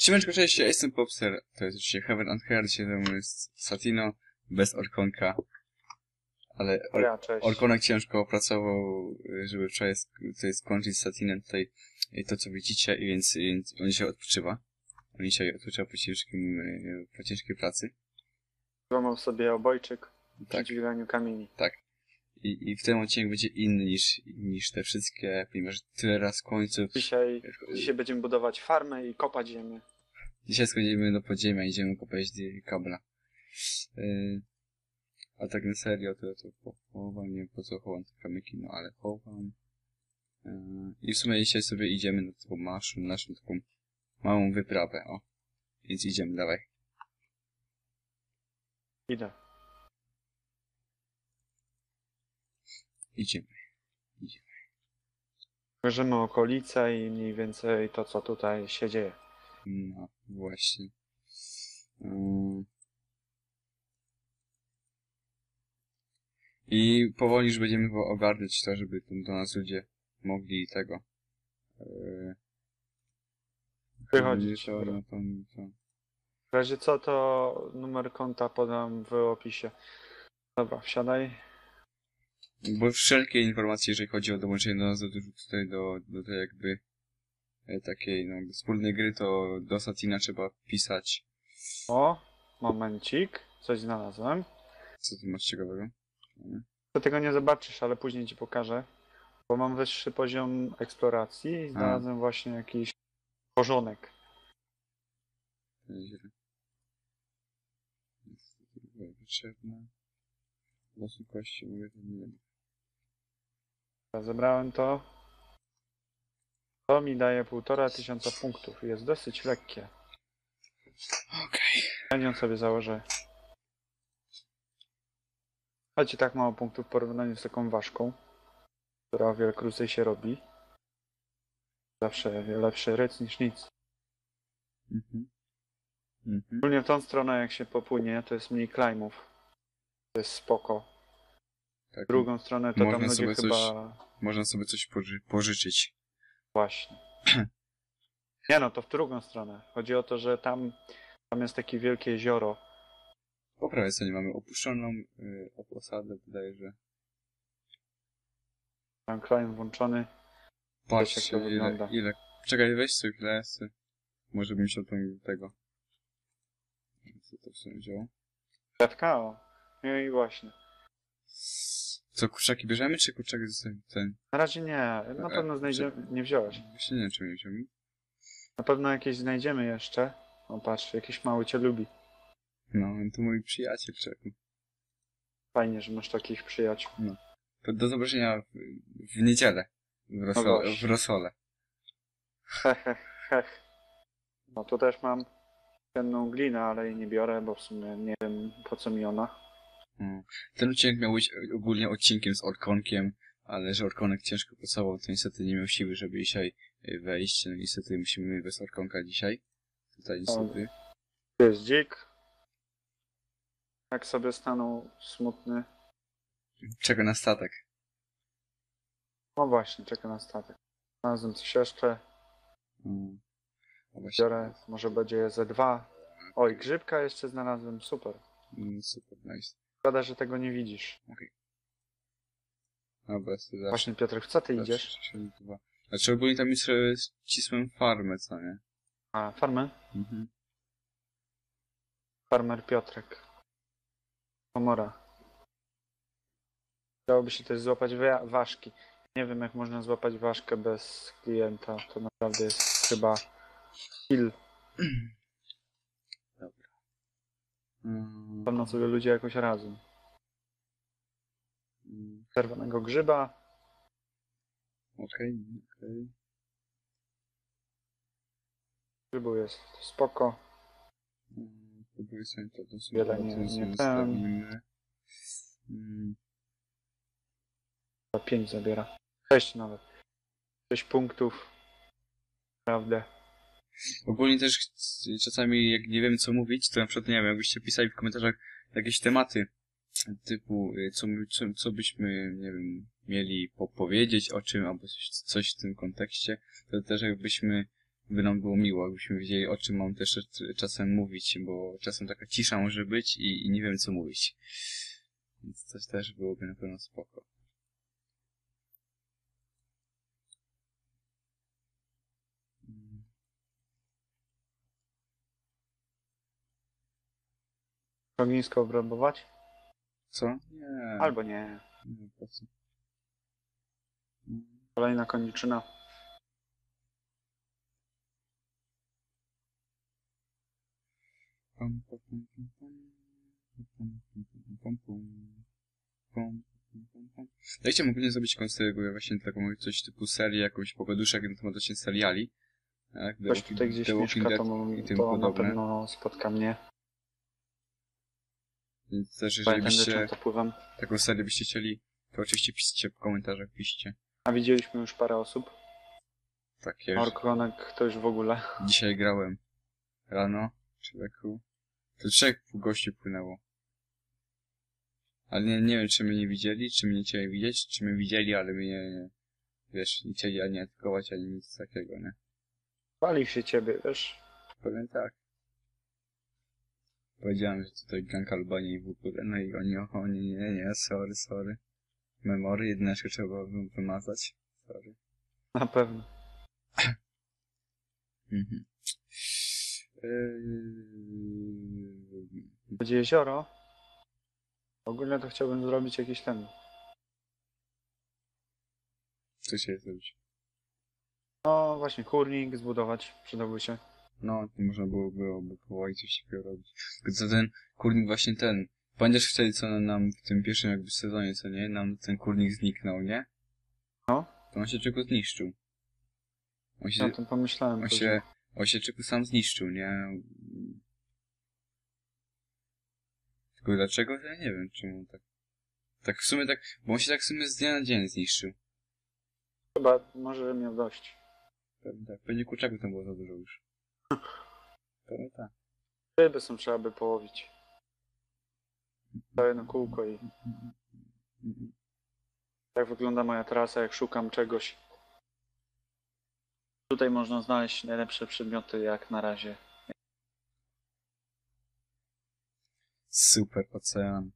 Siemaneczko, cześć, ja jestem Popster, to jest oczywiście Heaven and Hell, dzisiaj ze jest Satino, bez Orkonka, ale or Ja. Orkonek ciężko opracował, żeby wczoraj tutaj skończyć z Satinem tutaj y, to, co widzicie, i więc, więc on dzisiaj odpoczywa. On dzisiaj odpoczywa po ciężkim, y, po ciężkiej pracy. Złamał sobie obojczyk przy Tak. dźwiganiu kamieni. I, I w tym odcinku będzie inny niż, niż te wszystkie, ponieważ tyle raz w końcu. Dzisiaj, dzisiaj będziemy budować farmę i kopać ziemię. Dzisiaj schodzimy do podziemia, idziemy kopać kabla. Yy, a tak na serio, to, to chowam, nie wiem po co chowam te kamyki, no ale chowam. Yy, I w sumie dzisiaj sobie idziemy na taką naszą, naszą taką małą wyprawę, o. Więc idziemy, dawaj. Idę. Idziemy. Bierzemy okolice i mniej więcej to, co tutaj się dzieje. No, właśnie. Yy. I powoli już będziemy ogarniać to, żeby do nas ludzie mogli tego. Yy, Wychodzić. To, no, to, to. W razie co, to numer konta podam w opisie. Dobra, wsiadaj. Bo wszelkie informacje, jeżeli chodzi o dołączenie do nas do, tutaj do, do tej jakby takiej no, wspólnej gry, to do Satina trzeba pisać. O, momencik. Coś znalazłem. Co tu masz ciekawego? To tego nie zobaczysz, ale później ci pokażę. Bo mam wyższy poziom eksploracji i znalazłem właśnie jakiś tutaj potrzebne. Losu kości, mówię, nie wiem. Zebrałem to. To mi daje półtora tysiąca punktów. Jest dosyć lekkie. Okej. Nią sobie założę. Chodźcie tak mało punktów w porównaniu z taką ważką, która o wiele krócej się robi. Zawsze lepszy ryc niż nic. Mhm. Mhm. Ogólnie w tą stronę jak się popłynie, to jest mniej climbów. To jest spoko. Tak, drugą stronę to Można tam ludzie sobie coś- chyba... Można sobie coś poży pożyczyć. Właśnie. Nie no, to w drugą stronę. Chodzi o to, że tam, tam jest takie wielkie jezioro. Po prawej stronie mamy opuszczoną y, osadę, wydaje, że Tam climb włączony. Patrz, jak to ile, wygląda. ile... Czekaj, weź sobie chwilę, może bym się tam tego... Co to w sumie wzięło? Kwiatka, o. No i właśnie. Co, kurczaki bierzemy, czy kurczaki zostawiamy ten? Na razie nie. Na E, pewno znajdziemy... Nie wziąłeś. Właśnie nie wiem, czy nie wziąłem. Na pewno jakieś znajdziemy jeszcze. O patrz, jakiś mały cię lubi. No, to mój przyjaciel, czeku. Fajnie, że masz takich przyjaciół. To do zobaczenia w, w niedzielę. W, No Roso, w Rosole. Hech, hech. No tu też mam ciemną glinę, ale jej nie biorę, bo w sumie nie wiem po co mi ona. Mm. Ten odcinek miał być ogólnie odcinkiem z Orkonkiem, ale że Orkonek ciężko pracował, to niestety nie miał siły, żeby dzisiaj y, wejść. No niestety musimy bez Orkonka dzisiaj. Tutaj niestety. Jest dzik. Jak sobie stanął smutny. Czego na statek? No właśnie, czeka na statek. Znalazłem coś jeszcze. Mm. O, właśnie. Biorę, może będzie ze dwa. Oj, grzybka jeszcze znalazłem, super. Mm, super, nice. Szkoda, że tego nie widzisz. Dobra, to zawsze. Właśnie Piotr, w co ty idziesz? Znaczy ogólnie tam jest e, ścisłą farmę, co nie? A, farmę? Mhm. Farmer Piotrek. Komora. Dałoby się też złapać wa- ważki. Nie wiem jak można złapać ważkę bez klienta. To naprawdę jest chyba kill. Mm, Pewno sobie ludzie jakoś radzą. mm, Czerwonego grzyba. Okej, okej. Grzybu jest spoko. Mm, Próbuję sobie to dosyć Wiele nie- nie ten. Mm, Chyba 5 zabiera. 6 nawet. 6 punktów. Prawda. Ogólnie też czasami jak nie wiem co mówić, to na przykład nie wiem, jakbyście pisali w komentarzach jakieś tematy typu y, co, co, co byśmy, nie wiem, mieli po powiedzieć o czym, albo coś, coś w tym kontekście, to też jakbyśmy by nam było miło, jakbyśmy wiedzieli, o czym mam też czasem mówić, bo czasem taka cisza może być i, i nie wiem, co mówić. Więc coś też byłoby na pewno spoko. Ognisko obrabować? Co? Nie. Albo nie. Nie, po co? Mm. Kolejna koniczyna. Pam, pam. Dajcie mu pewnie zrobić sobie właśnie taką coś typu serię, jakąś pogaduszek na temat właśnie seriali. Tak? Ktoś tutaj gdzieś mieszka, to, tym to na pewno spotka mnie. Więc też jeżeli Pamiętam, byście czym to pływam. taką serię byście chcieli, to oczywiście piszcie w komentarzach, piszcie. A widzieliśmy już parę osób. Tak, ja już Orkonek to już w ogóle. dzisiaj grałem rano, człowieku. To trzech gości płynęło. Ale nie, nie wiem, czy mnie nie widzieli, czy mnie nie chcieli widzieć, czy mnie widzieli, ale mnie nie, wiesz, nie chcieli ani atakować, ani nic takiego, nie? Palił się ciebie, wiesz? Powiem tak. Powiedziałem, że tutaj gank Albanii i w ogóle, no i oni, o nie, nie, nie, sorry, sorry. Memory, jedyneczkę trzeba wy- wymazać. Sorry. Na pewno. Mhm. Yy... Będzie jezioro. Ogólnie to chciałbym zrobić jakiś ten. Co się zrobić? No właśnie, kurnik zbudować. Przydałby się. No, to można byłoby oby powoli coś takiego robić. Tylko co ten kurnik właśnie ten. Pamiętasz wtedy, co nam w tym pierwszym jakby sezonie, co nie? Nam ten kurnik zniknął, nie? No. To on się tylko zniszczył. On się, O tym pomyślałem. on się, on się tylko sam zniszczył, nie? Tylko dlaczego? Ja nie wiem, czemu tak. Tak w sumie tak, bo on się tak w sumie z dnia na dzień zniszczył. Chyba może miał dość. Pewnie tak. Pewnie kurczaków tam było za dużo już. Pewnie tak. Ryby są trzeba by połowić. Całe na kółko i tak wygląda moja trasa, jak szukam czegoś. Tutaj można znaleźć najlepsze przedmioty jak na razie. Super ocean.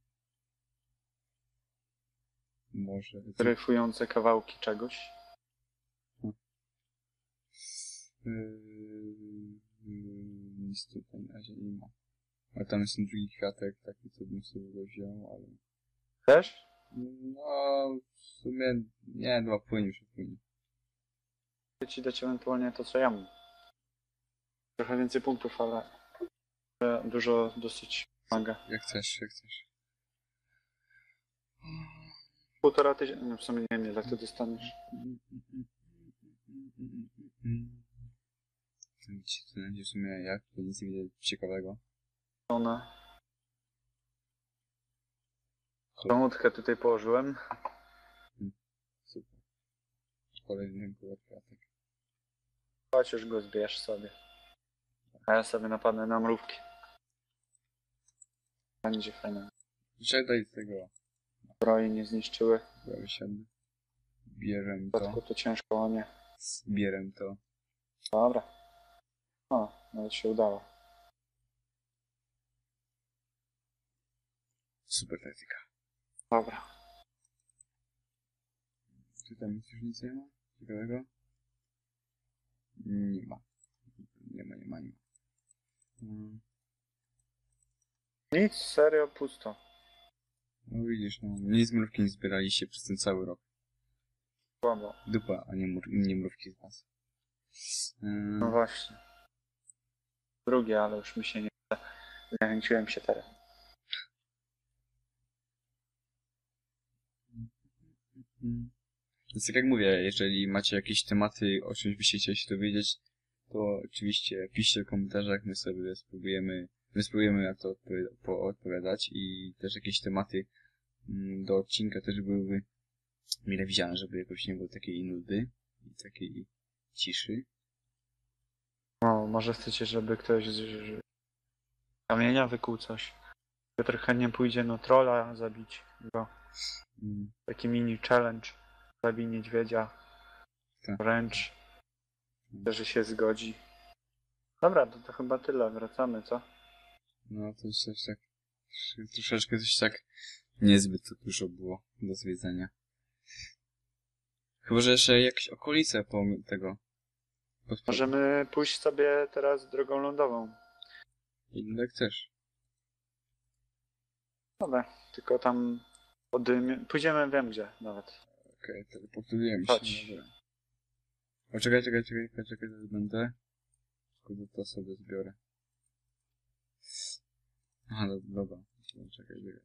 Może. Dryfujące kawałki czegoś. Yy, nic tutaj na razie nie ma. Ale tam jest ten drugi kwiatek, taki co bym sobie go wziął, ale... Też? No, w sumie nie, dwa płynie już płynie. Chcę ci dać ewentualnie to, co ja mam. Trochę więcej punktów, ale dużo dosyć pomaga. Jak chcesz, jak chcesz. Półtora tysiąca, no w sumie nie wiem ile ty dostaniesz. Widzicie, to będzie w sumie jak, to nic nie widzę ciekawego. Ona. Łódkę tutaj położyłem. Super. Kolejny kwiatek. Chodź już go zbierz sobie. A ja sobie napadnę na mrówki. Będzie fajne. Żegnaj z tego. Zbroi nie zniszczyły. Ja wysiadę. Bierzem W środku to. to ciężko o nie. Bierem to. Dobra. O, nawet się udało. Super taktyka. Dobra. Czy tam już nic nie ma? Ciekawego? Nie ma. Nie ma, nie ma, nie ma. Mm, Nic, serio, pusto. No widzisz, no. Nic mrówki nie zbieraliście przez ten cały rok. Słabo. Dupa, a nie, mur, nie mrówki z was. No właśnie. Drugie, ale już mi się nie chce. Się teraz. Więc tak jak mówię, jeżeli macie jakieś tematy, o czymś byście chcieli się dowiedzieć, to oczywiście piszcie w komentarzach, my sobie spróbujemy, my spróbujemy na to odpowi- poodpowiadać i też jakieś tematy mm, do odcinka też byłyby mile widziane, żeby jakoś nie było takiej nudy i takiej ciszy. Może chcecie, żeby ktoś z kamienia wykuł coś. Piotr chętnie pójdzie no trolla zabić go. Mm. Taki mini challenge. Zabij niedźwiedzia. Tak. Wręcz. Myślę, że się zgodzi. Dobra, to, to chyba tyle. Wracamy, co? No to już coś tak... Troszeczkę coś tak niezbyt dużo było do zwiedzenia. Chyba, że jeszcze jakieś okolice po tego... Możemy pójść sobie teraz drogą lądową. Ile chcesz. Dobra, tylko tam. Pójdziemy, wiem gdzie nawet. Okej, teleportujemy się. Chodź. Dobra. O, czekaj, czekaj, czekaj, czekaj, czekaj, zaraz będę. Tylko to sobie zbiorę. Aha, do- dobra. Czekaj, czekaj, czekaj.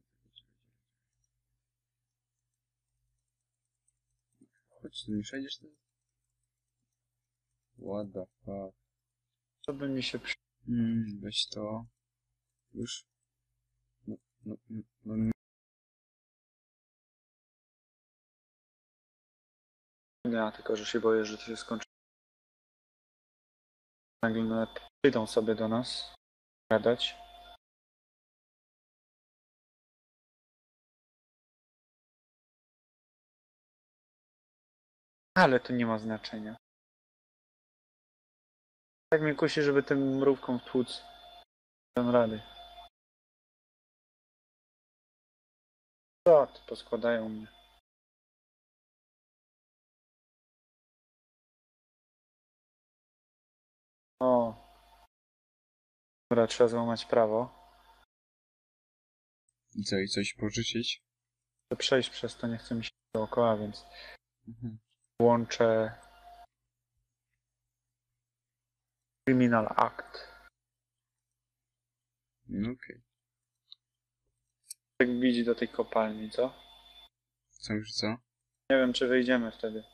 Chodź, tu nie przejdziesz teraz? What the fuck. Co by mi się przy... Mm, weź to. Już. No, no, no, no. Ja tylko, że się boję, że to się skończy. Nagle przyjdą sobie do nas gadać. Ale to nie ma znaczenia. Tak mnie kusi, żeby tym mrówką tłuc. Dam rady. Co, poskładają mnie. O. Dobra, trzeba złamać prawo. I co, i coś? Chcę przejść przez to, nie chce mi się dookoła, więc Mhm. włączę Criminal Act. No okej. Tak widzi do tej kopalni, co? Co już co? Nie wiem, czy wyjdziemy wtedy.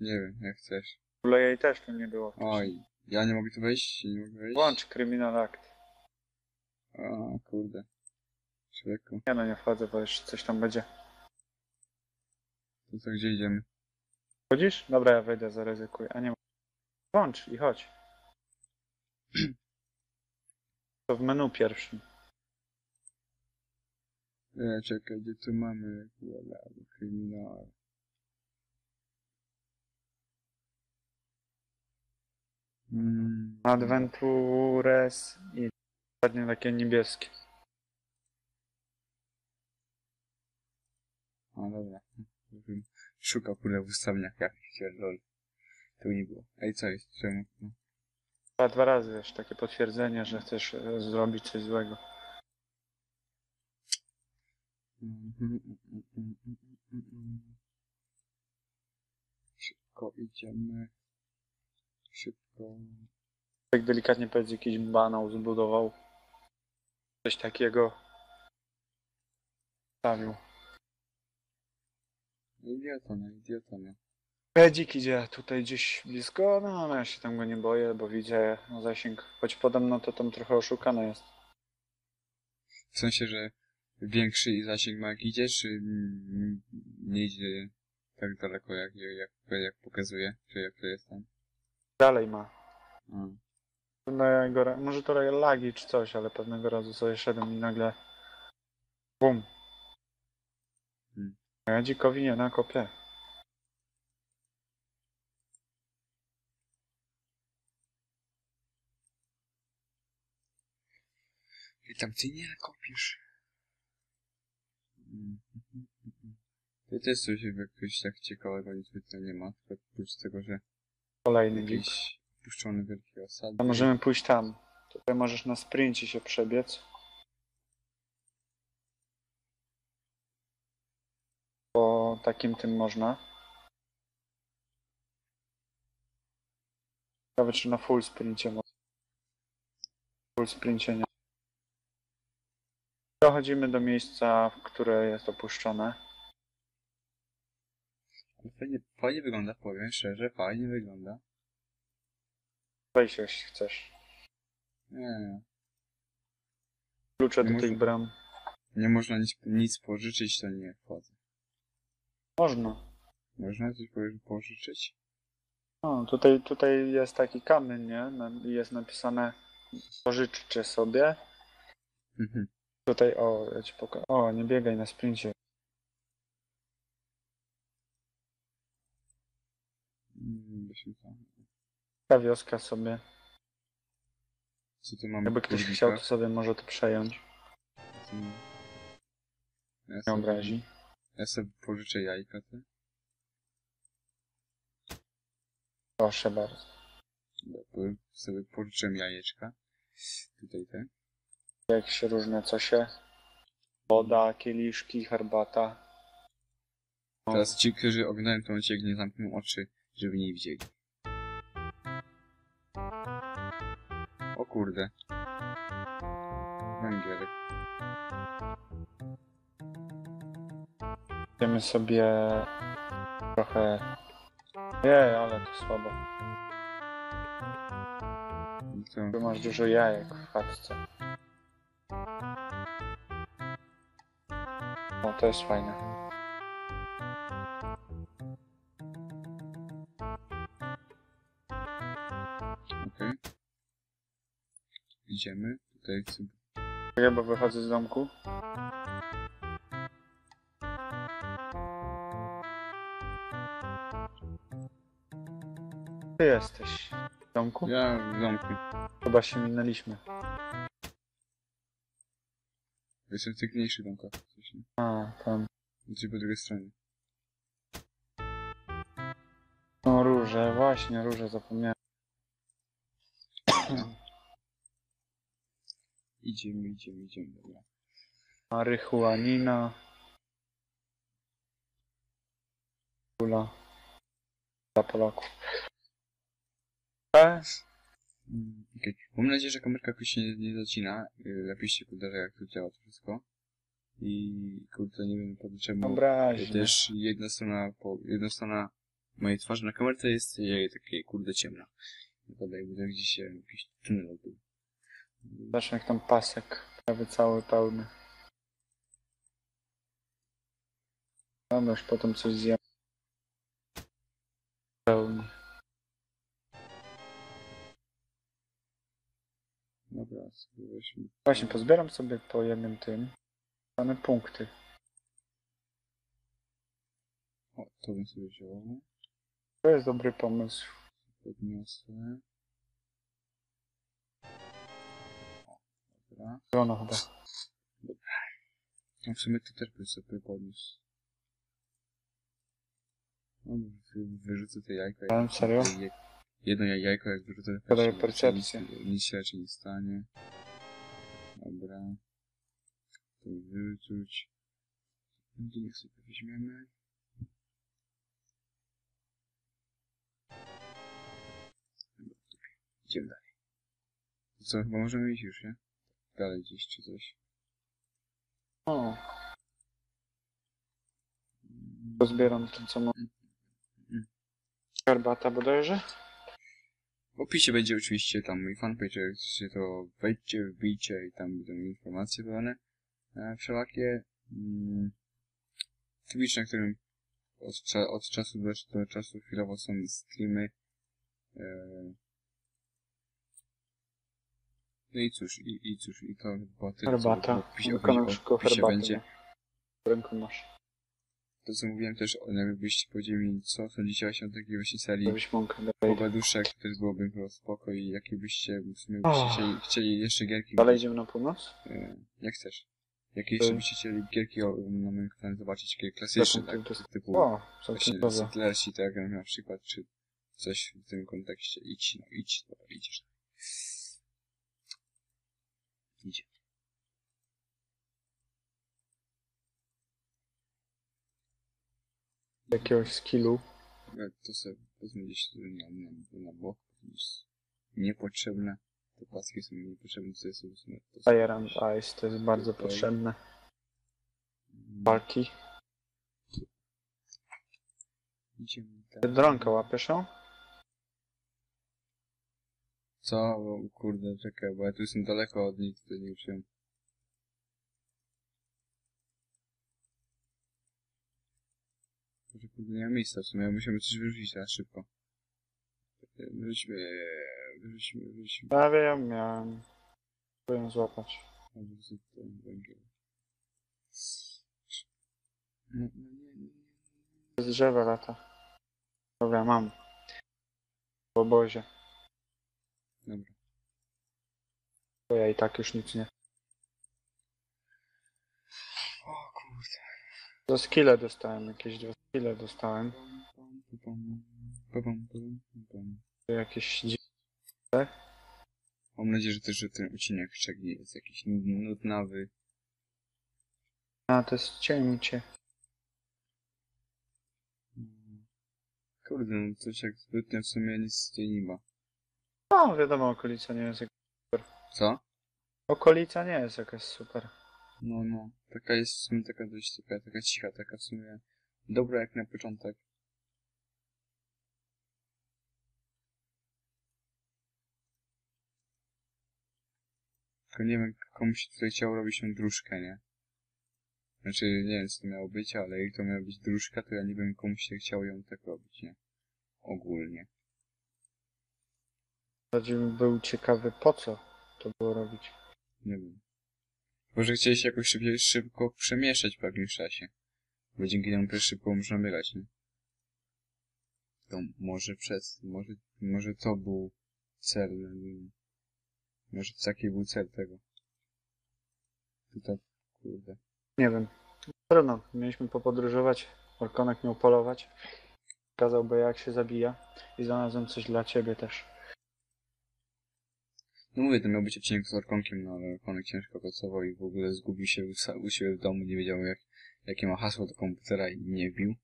Nie wiem, jak chcesz. W ogóle jej też tu nie było. wcześniej. Oj, ja nie mogę tu wejść? Nie mogę wejść? Włącz Criminal Act. O, kurde. Człowieku, Ja no nie wchodzę, bo jeszcze coś tam będzie. to co, gdzie idziemy? Chodzisz? Dobra, ja wejdę, zaryzykuję. A nie. Włącz i chodź. To w menu pierwszym. E, czekaj, gdzie tu mamy? Wola, kryminał. Mm, Adventures i ładnie takie niebieskie. A, dobra. Szukał, kurde, w ustawieniach jakichś, lol. Tu nie było. Ej, co jest? Czemu? No. Dwa, dwa razy wiesz, takie potwierdzenie, że chcesz e, zrobić coś złego. Szybko idziemy. Szybko. Tak delikatnie powiedz, jakiś banał zbudował. Coś takiego. Stawił. Idiota, idiota, no. Edzik idzie tutaj gdzieś blisko, no ale ja się tam go nie boję, bo widzę zasięg. Choć podobno to tam trochę oszukane jest. W sensie, że większy zasięg ma jak idzie, czy nie idzie tak daleko, jak, jak, jak pokazuje, czy jak to jest tam? Dalej ma. Pewnego ra- może to lagi czy coś, ale pewnego razu sobie szedłem i nagle bum. Hmm. A ja dzikowi nie nakopię. I tam ty nie mhm. To też coś jakoś tak ciekawego niezbytnio nie ma, tylko oprócz tego, że Kolejny dzik. jakiś puszczony wielki osad. A możemy pójść tam. Tutaj możesz na sprincie się przebiec. Po takim tym można. Ciekawe czy na full sprincie można. Full sprincie nie. Dochodzimy do miejsca, w które jest opuszczone. Fajnie, fajnie wygląda, powiem szczerze, fajnie wygląda. Wejdź jeśli chcesz. Nie, nie. Klucze Nie do można. tych bram. Nie można nic, nic pożyczyć, to nie wchodzę. Można. Można coś po- pożyczyć? O, tutaj, tutaj jest taki kamień, nie? Na- Jest napisane pożyczcie sobie. Mhm. Tutaj, o, ja ci pokażę. O, nie biegaj na sprincie. Ta wioska sobie. Co tu mamy? Jakby ktoś Kurnika? chciał, to sobie może to przejąć. Co- Ja Nie sobie, obrazi. ja sobie pożyczę jajka te. Proszę bardzo. Po- sobie pożyczyłem jajeczka. Tutaj te. Jak się różne co się. Woda, kieliszki, herbata. No, Teraz ci, którzy oglądają tą odcinek, nie zamkną oczy, żeby nie widzieli. O kurde. Węgiel. Idziemy sobie trochę... Nie, ale to słabo. To, Tu masz dużo jajek w chatce. No to jest fajne. okej. Idziemy. Tutaj chcę... Ja bo wychodzę z domku. Ty jesteś w domku? Ja w domku. Chyba się minęliśmy. Jestem w tych A, tam. Gdzieś po drugiej stronie. No róże, właśnie róże zapomniałem. Idziemy, idziemy, idziemy. Dobra. Marychuanina. Kula. Dla Polaków. Mm, Okej. Mam nadzieję, że kamerka jakoś się nie, nie zacina. Yy, Lepiej się podarza, jak tu działa to wszystko. I kurde, nie wiem po czemu. Obraźnie. Też jedna strona, po, jedna strona mojej twarzy na kamerce jest e, takie kurde ciemna. Wygląda jakby gdzieś się jakiś tunel był. Zobacz jak tam pasek. Prawie cały pełny. Dobra, już potem coś zjem. Pełny. Dobra, sobie weźmy. Właśnie, pozbieram sobie po jednym tym. Dane punkty. O, to bym sobie wziął. To jest dobry pomysł. Podniosę. O, dobra. Zielono chyba. No w sumie to też bym sobie podniósł. No, wy- wyrzucę te jajka. Ale serio? Je- Jedno jaj- jajko jak wyrzucę, Podaję percepcję. Nic, nic się raczej nie stanie. Dobra. To. No to niech sobie weźmiemy. Idziemy dalej. To co, chyba możemy iść już, nie? Dalej gdzieś czy coś. O, pozbieram to co mam. Herbata bodajże? W opisie będzie oczywiście tam mój fanpage, jak chcecie to wejdźcie, wbijcie i tam będą informacje podane. E, wszelakie. Mm, Twitch, na którym od, od czasu do, czasu chwilowo są streamy. E, no i cóż, i, i cóż, i to było tyle. co Herbata. opisie, Wykonam szybko herbatę. będzie. W ręku masz. To co mówiłem też, jakbyście powiedzieli co sądzicie właśnie o takiej właśnie serii. Pogaduszek też byłoby po spoko i jakie byście w sumie byście chcieli, chcieli jeszcze gierki. Dalej idziemy na północ? E, jak chcesz. Jakie jeszcze To- byście chcieli gierki na moim kanale zobaczyć, takie klasyczne, tak, to- typu O, właśnie. Settlersi, tak jak na przykład, czy coś w tym kontekście. Idź, no idź, dobra, idziesz. Idzie. Jakiegoś skillu. To sobie wezmę gdzieś na, na, na bok, niepotrzebne. Te paski są mi niepotrzebne, co jest to sobie- Fire and Ice to jest bardzo Okej. potrzebne. Mm, Walki. Idziemy tak. Dronkę łapiesz ją? Co? O, kurde, czekaj, bo ja tu jestem daleko od nich, to nie wiem. Może kurde nie ma miejsca w sumie, musimy coś wyrzucić teraz szybko. Wyrzućmy, wyrzućmy, wyrzućmy. Ja wiem, miałem. Ją złapać. Z drzewa lata. Dobra, mam. W obozie. Dobra. Bo ja i tak już nic nie. O kurde. Do skille dostałem, jakieś dwa skille dostałem. Pam, pam, pam, pam, pam, pam. Jakieś dzi- Mam nadzieję, że też że ten odcinek jest jakiś nud- nudnawy. A, to jest cięcie. Kurde, no coś jak zbytnio w sumie nic tutaj nie ma. No, wiadomo, okolica nie jest jak... Co? Okolica nie jest jakaś super. No, no. Taka jest w sumie taka dość taka, taka cicha, taka w sumie dobra jak na początek. Tylko nie wiem, komu się tutaj chciało robić tą dróżkę, nie? Znaczy, nie wiem, co to miało być, ale jak to miała być dróżka, to ja nie wiem, komu się chciało ją tak robić, nie? Ogólnie. Bardziej bym był ciekawy, po co to było robić. Nie wiem. Może chcieli się jakoś szybciej, szybko przemieszać po jakimś czasie. Bo dzięki temu też szybko można biegać, nie? To może przez, może, może to był cel, nie wiem. Może taki był cel tego. Tutaj, kurde. Nie wiem. Trudno, mieliśmy popodróżować, Orkonek miał polować. Pokazałby jak się zabija i znalazłem coś dla ciebie też. No mówię, to miał być odcinek z Orkonkiem, no ale Orkonek ciężko pracował i w ogóle zgubił się u siebie w domu, nie wiedział jak, jakie ma hasło do komputera i nie wbił.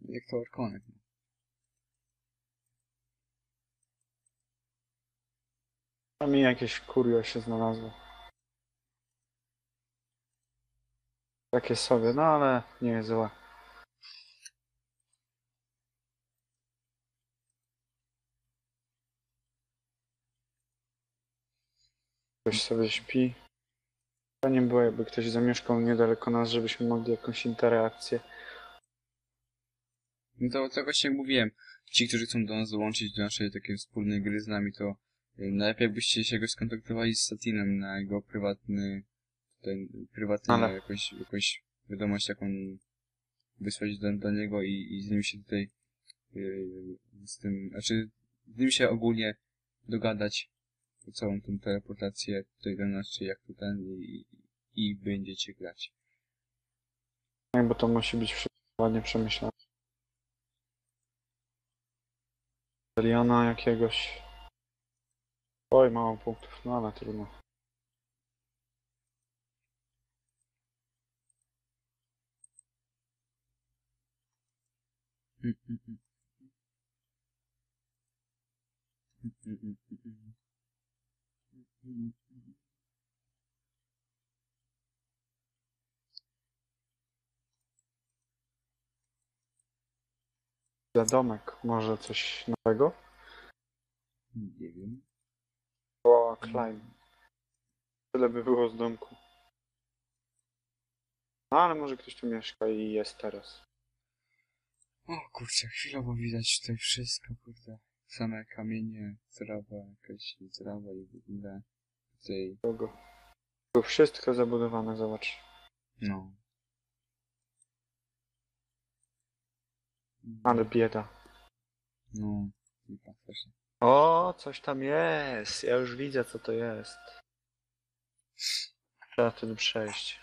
Jak to Orkonek, no. A mi jakieś kurio się znalazło. Takie sobie, no ale nie jest złe. Ktoś sobie śpi. Fajnie było, jakby ktoś zamieszkał niedaleko nas, żebyśmy mogli jakąś interakcję. No to, to właśnie jak mówiłem, ci, którzy chcą do nas dołączyć do naszej takiej wspólnej gry z nami, to najlepiej jakbyście się go skontaktowali z Satinem na jego prywatny, tutaj, prywatny Ale- jakąś, jakąś wiadomość taką wysłać do, do niego i, i z nim się tutaj yy, z tym, znaczy z nim się ogólnie dogadać całą tą teleportację tutaj do nas, czy jak to ten i, i będziecie grać. No, bo to musi być wszystko ładnie przemyślane. Liana jakiegoś. Oj, mało punktów, no ale trudno. Za domek, może coś nowego? Nie wiem. O, Klein. Tyle by było z domku. No ale może ktoś tu mieszka i jest teraz. O kurczę, chwilowo widać tutaj wszystko, kurde. Same kamienie, trawa, jakaś trawa i w ogóle tutaj, Kogo? Tu wszystko zabudowane, zobacz. no. Ale bieda. No, lipa strasznie. O, coś tam jest. Ja już widzę, co to jest. Trzeba wtedy przejść.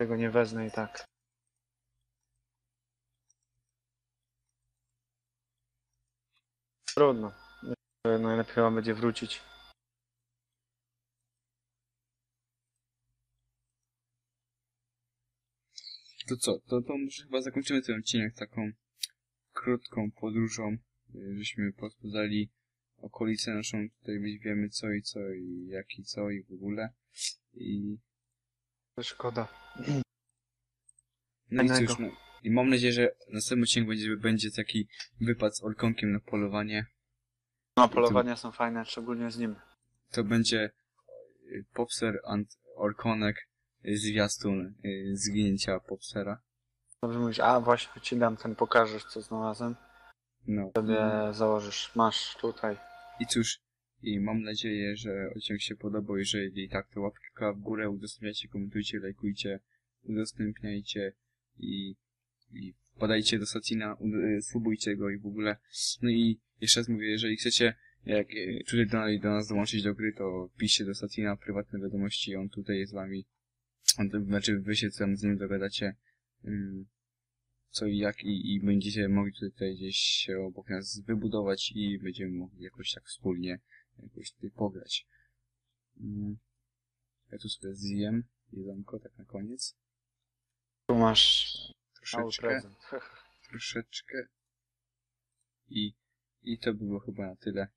Tego nie wezmę i tak. Trudno. Najlepiej chyba będzie wrócić. To co, to, to może chyba zakończymy ten odcinek taką krótką podróżą, żeśmy poznali okolicę naszą, tutaj wiemy co i co i jak i co i w ogóle. I Szkoda. No i cóż, no, i mam nadzieję, że następny odcinek będzie, będzie taki wypad z Orkonkiem na polowanie. No, polowania są fajne, szczególnie z nim. To będzie y, Popser and Orkonek y, zwiastun y, zginięcia Popsera. Dobrze mówisz, a właśnie ci dam ten, pokażesz co znalazłem. No. Sobie założysz, masz tutaj. I cóż, i mam nadzieję, że odcinek się podobał. Jeżeli tak, to łapka w górę, udostępniajcie, komentujcie, lajkujcie, udostępniajcie i, i wpadajcie do Satina, y, subujcie go i w ogóle. No i jeszcze raz mówię, jeżeli chcecie jak e, tutaj dalej do nas dołączyć do gry, to piszcie do Satina prywatne wiadomości, on tutaj jest z wami. On, to znaczy wy się tam z nim dogadacie ym, co i jak i, i będziecie mogli tutaj gdzieś się obok nas wybudować i będziemy mogli jakoś tak wspólnie jakoś tutaj pograć. Ym, ja tu sobie zjem jedzonko tak na koniec. Tu masz Troszeczkę troszeczkę. I, I to było chyba na tyle.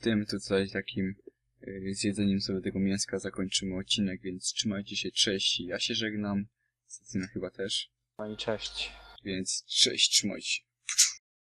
Tym tutaj takim y, zjedzeniem sobie tego mięska zakończymy odcinek, więc trzymajcie się, cześć. Ja się żegnam. Stacyna chyba też. No i cześć. Więc cześć, trzymajcie się.